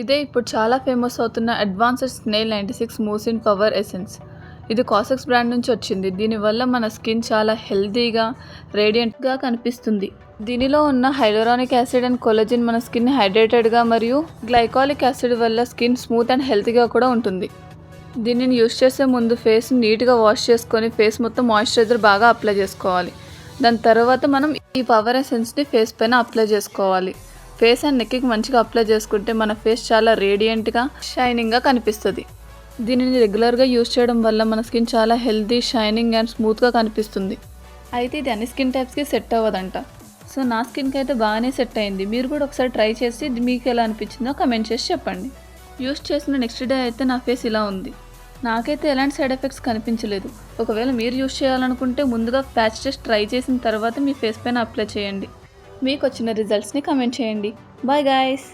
ఇదే ఇప్పుడు చాలా ఫేమస్ అవుతున్న advanced snail ninety six mucin power essence ఇది కాసెక్స్ బ్రాండ్ నుంచి వచ్చింది. దీనివల్ల మన స్కిన్ చాలా హెల్తీగా రేడియంట్గా కనిపిస్తుంది. దీనిలో ఉన్న హైలోరానిక్ యాసిడ్ అండ్ కొలజిన్ మన స్కిన్ హైడ్రేటెడ్గా మరియు గ్లైకాలిక్ యాసిడ్ వల్ల స్కిన్ స్మూత్ అండ్ హెల్తీగా కూడా ఉంటుంది. దీనిని యూస్ చేసే ముందు ఫేస్ నీట్గా వాష్ చేసుకొని ఫేస్ మొత్తం మాయిశ్చరైజర్ బాగా అప్లై చేసుకోవాలి. దాని తర్వాత మనం ఈ పవర్ ఎసెన్స్ని ఫేస్ పైన అప్లై చేసుకోవాలి. ఫేస్ అండ్ నెక్కి మంచిగా అప్లై చేసుకుంటే మన ఫేస్ చాలా రేడియంట్గా షైనింగ్గా కనిపిస్తుంది. దీనిని రెగ్యులర్గా యూస్ చేయడం వల్ల మన స్కిన్ చాలా హెల్తీ షైనింగ్ అండ్ స్మూత్గా కనిపిస్తుంది. అయితే ఇది అన్ని స్కిన్ టైప్స్కి సెట్ అవ్వదంట. సో నా స్కిన్కి అయితే బాగానే సెట్ అయింది. మీరు కూడా ఒకసారి ట్రై చేసి మీకు ఎలా అనిపించిందో కమెంట్ చేసి చెప్పండి. యూస్ చేసిన నెక్స్ట్ డే అయితే నా ఫేస్ ఇలా ఉంది. నాకైతే ఎలాంటి సైడ్ ఎఫెక్ట్స్ కనిపించలేదు. ఒకవేళ మీరు యూస్ చేయాలనుకుంటే ముందుగా ప్యాచ్ టెస్ట్ ట్రై చేసిన తర్వాత మీ ఫేస్ పైన అప్లై చేయండి. మీకు వచ్చిన రిజల్ట్స్ని కమెంట్ చేయండి. Bye guys